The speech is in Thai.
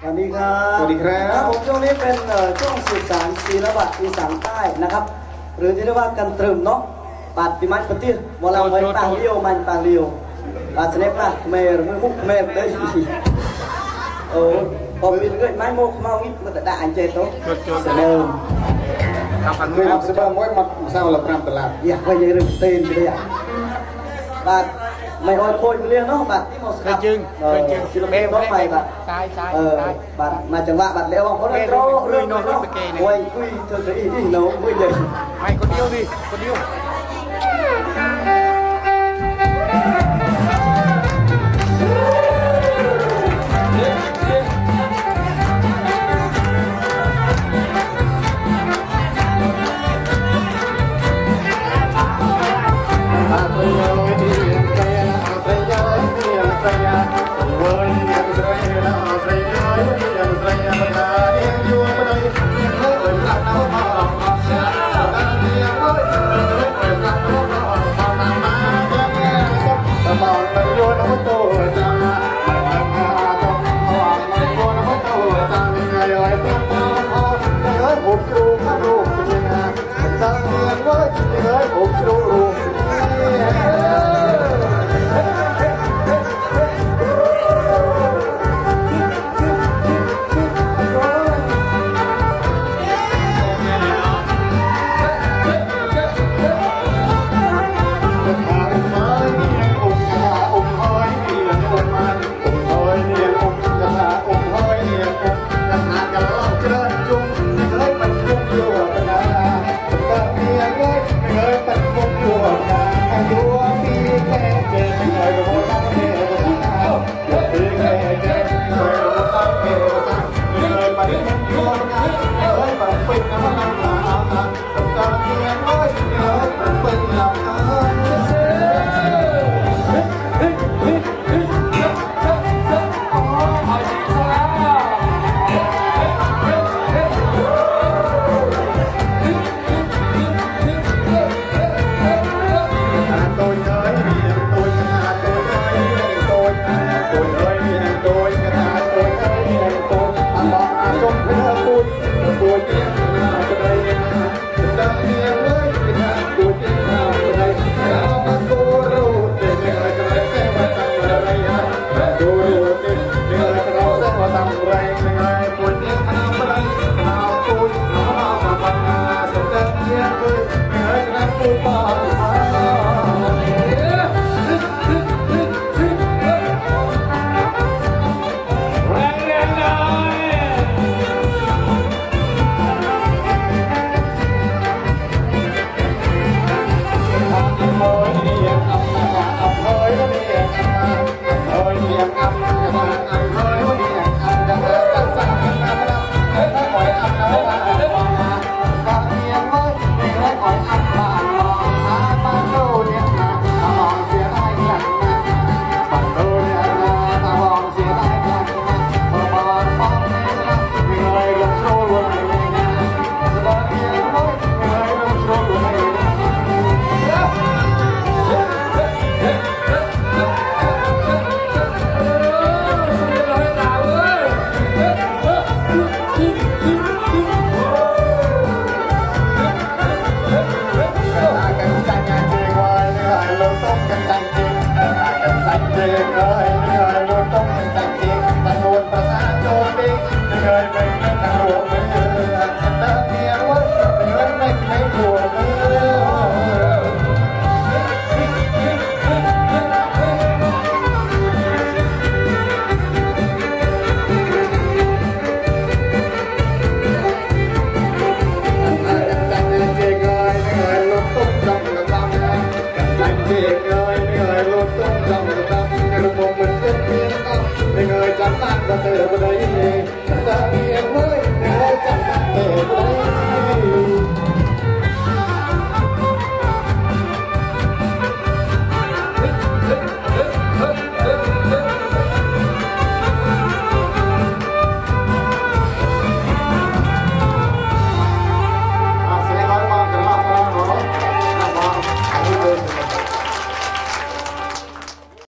สวัสดีครับสวัสดีครับ ผมช่วงนี้เป็นเอ่อช่วงสื่อสารศิลปะอีสานใต้นะครับ หรือที่เรียกว่ากันตรึมเนาะปาดปิมันปฏิวลาเมยปางเลียวมันปางเลียวปาดเสนปะเมร์มือมุกเมร์เด้ยโอ้ผมมีเงินไม้โมกเมางิดมันจะได้อันเจโตเสนอ Người học sẽ bao mỗi mặt sao là năm tờ lạc อยากไปยังเรื่องเต้นไปเลยอะบาดไม่อ้อยโคยไปเรียนเนาะบาดที่หมดเคยจึงเออเคยจึงศิลปินรถไฟบาดซ้ายซ้ายเออซ้ายบาดมาจังหวะบาดเลี้ยวว่าเขาเรื่องโตเรื่องโน้ตโอ้ยคุยเธอจะอีที่เราไม่ใหญ่ไม่คนเดียวดิคนเดียว กันนั่นก็เจอบ่ได้